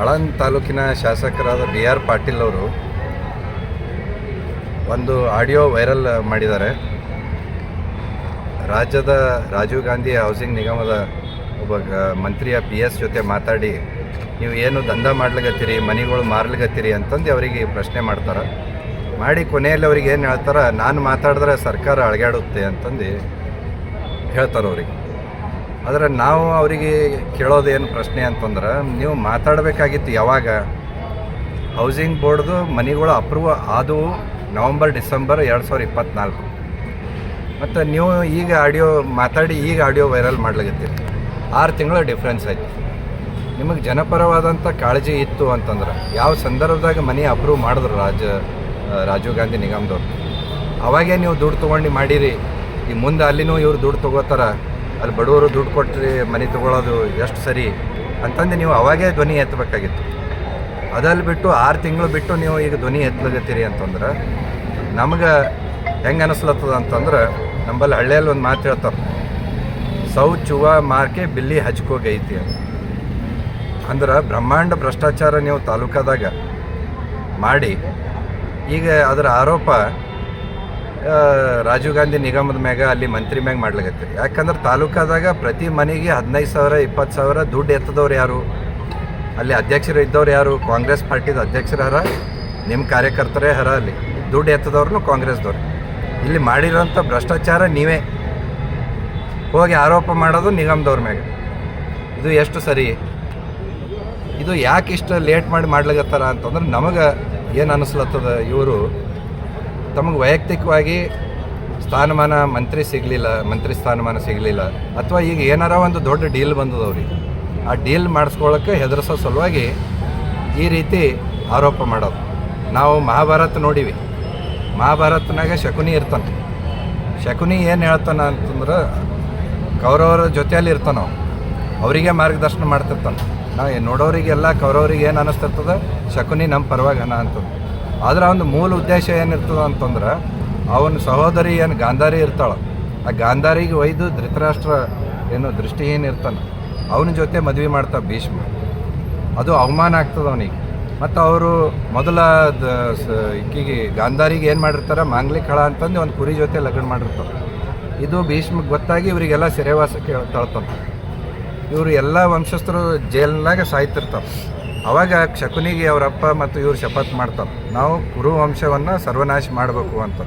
ಆಳಂದ್ ತಾಲೂಕಿನ ಶಾಸಕರಾದ B R Patil ಅವರು ಒಂದು ಆಡಿಯೋ ವೈರಲ್ ಮಾಡಿದ್ದಾರೆ. ರಾಜ್ಯದ ರಾಜೀವ್ ಗಾಂಧಿ ಹೌಸಿಂಗ್ ನಿಗಮದ ಒಬ್ಬ ಮಂತ್ರಿಯ ಪಿ ಎಸ್ ಜೊತೆ ಮಾತಾಡಿ, ನೀವು ಏನು ದಂಧ ಮಾಡ್ಲಿಕತ್ತೀರಿ, ಮನೆಗಳು ಮಾರ್ಲಿಕತ್ತೀರಿ ಅಂತಂದು ಅವರಿಗೆ ಪ್ರಶ್ನೆ ಮಾಡ್ತಾರೆ. ಮಾಡಿ ಕೊನೆಯಲ್ಲಿ ಅವ್ರಿಗೆ ಏನು ಹೇಳ್ತಾರೆ, ನಾನು ಮಾತಾಡಿದ್ರೆ ಸರ್ಕಾರ ಅಳಗಾಡುತ್ತೆ ಅಂತಂದು ಹೇಳ್ತಾರೆ ಅವ್ರಿಗೆ. ಆದರೆ ನಾವು ಅವರಿಗೆ ಕೇಳೋದೇನು ಪ್ರಶ್ನೆ ಅಂತಂದ್ರೆ, ನೀವು ಮಾತಾಡಬೇಕಾಗಿತ್ತು ಯಾವಾಗ? ಹೌಸಿಂಗ್ ಬೋರ್ಡ್ದು ಮನೆಗಳು ಅಪ್ರೂವ್ ಆದವು ನವಂಬರ್, ಡಿಸೆಂಬರ್ ಎರಡು ಸಾವಿರದ ಇಪ್ಪತ್ತ್ನಾಲ್ಕು ಮತ್ತು ನೀವು ಈಗ ಆಡಿಯೋ ಮಾತಾಡಿ ಈಗ ಆಡಿಯೋ ವೈರಲ್ ಮಾಡ್ಲಾಗತ್ತೀರಿ ಆರು ತಿಂಗಳ ಡಿಫ್ರೆನ್ಸ್ ಐತಿ. ನಿಮಗೆ ಜನಪರವಾದಂಥ ಕಾಳಜಿ ಇತ್ತು ಅಂತಂದ್ರೆ, ಯಾವ ಸಂದರ್ಭದಾಗ ಮನೆ ಅಪ್ರೂವ್ ಮಾಡಿದ್ರು ರಾಜ ರಾಜೀವ್ ಗಾಂಧಿ ನಿಗಮದವ್ರು? ಅವಾಗೇ ನೀವು ದುಡ್ಡು ತೊಗೊಂಡು ಮಾಡಿರಿ. ಈ ಮುಂದೆ ಅಲ್ಲಿನೂ ಇವ್ರು ದುಡ್ಡು ತೊಗೋತಾರ. ಅಲ್ಲಿ ಬಡವರು ದುಡ್ಡು ಕೊಟ್ಟರೆ ಮನೆ ತಗೊಳ್ಳೋದು ಎಷ್ಟು ಸರಿ ಅಂತಂದು ನೀವು ಅವಾಗೇ ಧ್ವನಿ ಎತ್ತಬೇಕಾಗಿತ್ತು. ಅದಲ್ಲಿ ಬಿಟ್ಟು ಆರು ತಿಂಗಳು ಬಿಟ್ಟು ನೀವು ಈಗ ಧ್ವನಿ ಎತ್ತಲಗತ್ತೀರಿ ಅಂತಂದ್ರೆ ನಮಗೆ ಹೆಂಗೆ ಅನಿಸ್ಲತ್ತದ ಅಂತಂದ್ರೆ ನಂಬಲ್ಲಿ ಹಳ್ಳಿಯಲ್ಲಿ ಒಂದು ಮಾತು ಹೇಳ್ತಾರೆ. ಸೌ ಚುವ ಮಾರ್ಕೆ ಬಿಲ್ಲಿ ಹಚ್ಕೋಗೈತಿ ಅಂತ. ಅಂದ್ರೆ ಬ್ರಹ್ಮಾಂಡ ಭ್ರಷ್ಟಾಚಾರ ನೀವು ತಾಲೂಕಾದಾಗ ಮಾಡಿ ಈಗ ಅದರ ಆರೋಪ ರಾಜೀವ್ ಗಾಂಧಿ ನಿಗಮದ ಮ್ಯಾಗ ಅಲ್ಲಿ ಮಂತ್ರಿ ಮ್ಯಾಗ ಮಾಡ್ಲಾಗತ್ತೀರಿ ಯಾಕಂದ್ರೆ ತಾಲೂಕಾದಾಗ ಪ್ರತಿ ಮನೆಗೆ ಹದಿನೈದು ಸಾವಿರ, ಇಪ್ಪತ್ತು ಸಾವಿರ ದುಡ್ಡು ಎತ್ತದವ್ರು ಯಾರು? ಅಲ್ಲಿ ಅಧ್ಯಕ್ಷರು ಇದ್ದವ್ರು ಯಾರು? ಕಾಂಗ್ರೆಸ್ ಪಾರ್ಟಿದ ಅಧ್ಯಕ್ಷರು ಹರ ನಿಮ್ಮ ಕಾರ್ಯಕರ್ತರೇ ಹರ ಅಲ್ಲಿ. ದುಡ್ಡು ಎತ್ತದವ್ರು ಕಾಂಗ್ರೆಸ್ದವ್ರು. ಇಲ್ಲಿ ಮಾಡಿರೋಂಥ ಭ್ರಷ್ಟಾಚಾರ ನೀವೇ. ಹೋಗಿ ಆರೋಪ ಮಾಡೋದು ನಿಗಮದವ್ರ ಮ್ಯಾಗ. ಇದು ಎಷ್ಟು ಸರಿ? ಇದು ಯಾಕೆ ಇಷ್ಟು ಲೇಟ್ ಮಾಡಿ ಮಾಡ್ಲಾಗತ್ತಾರ ಅಂತಂದ್ರೆ ನಮಗೆ ಏನು ಅನಿಸ್ಲತ್ತದ ಇವರು? ತಮಗೆ ವೈಯಕ್ತಿಕವಾಗಿ ಸ್ಥಾನಮಾನ ಮಂತ್ರಿ ಸಿಗಲಿಲ್ಲ, ಮಂತ್ರಿ ಸ್ಥಾನಮಾನ ಸಿಗಲಿಲ್ಲ. ಅಥವಾ ಈಗ ಏನಾರ ಒಂದು ದೊಡ್ಡ ಡೀಲ್ ಬಂದದ ಅವ್ರಿಗೆ. ಆ ಡೀಲ್ ಮಾಡಿಸ್ಕೊಳ್ಳೋಕೆ ಹೆದರ್ಸೋ ಸಲುವಾಗಿ ಈ ರೀತಿ ಆರೋಪ ಮಾಡೋದು. ನಾವು ಮಹಾಭಾರತ ನೋಡಿವಿ. ಮಹಾಭಾರತನಾಗ ಶಕುನಿ ಇರ್ತಾನೆ. ಶಕುನಿ ಏನು ಹೇಳ್ತಾನ ಅಂತಂದ್ರೆ ಕೌರವರ ಜೊತೆಯಲ್ಲಿ ಇರ್ತಾನೆ ಅವ. ಅವರಿಗೆ ಮಾರ್ಗದರ್ಶನ ಮಾಡ್ತಿರ್ತಾನೆ. ನಾವು ನೋಡೋರಿಗೆಲ್ಲ ಕೌರವರಿಗೆ ಏನು ಅನ್ನಿಸ್ತಿರ್ತದೆ ಶಕುನಿ ನಮ್ಮ ಪರವಾಗಿ ಅಂತ ಆದ್ರೆ ಒಂದು ಮೂಲ ಉದ್ದೇಶ ಏನಿರ್ತದ ಅಂತಂದ್ರೆ ಅವನ ಸಹೋದರಿ ಏನು ಗಾಂಧಾರಿ ಇರ್ತಾಳೆ, ಆ ಗಾಂಧಾರಿಗೆ ಒಯ್ದು ಧೃತರಾಷ್ಟ್ರ ಏನು ದೃಷ್ಟಿ ಇರ್ತಾನೆ, ಅವನ ಜೊತೆ ಮದುವೆ ಮಾಡ್ತಾ ಭೀಷ್ಮ. ಅದು ಅವಮಾನ ಆಗ್ತದೆ ಅವನಿಗೆ. ಮತ್ತು ಅವರು ಮೊದಲ ಇಕ್ಕಿಗೆ ಗಾಂಧಾರಿಗೆ ಏನು ಮಾಡಿರ್ತಾರೆ, ಮಾಂಗ್ಲಿಕ್ ಹಳ ಅಂತಂದು ಒಂದು ಕುರಿ ಜೊತೆ ಲಗ್ನ ಮಾಡಿರ್ತಾರೆ ಇದು ಭೀಷ್ಮಕ್ಕೆ ಗೊತ್ತಾಗಿ ಇವರಿಗೆಲ್ಲ ಸೆರೆವಾಸಕ್ಕೆ ತಳ್ತಾನೆ ಇವರು ಎಲ್ಲ ವಂಶಸ್ಥರು ಜೈಲ್ನಾಗ ಸಾಯ್ತಿರ್ತಾರೆ. ಅವಾಗ ಶಕುನಿಗೆ ಅವರಪ್ಪ ಮತ್ತು ಇವರು ಶಪಥ ಮಾಡ್ತಾರೆ. ನಾವು ಕುರುವಂಶವನ್ನು ಸರ್ವನಾಶ ಮಾಡಬೇಕು ಅಂತ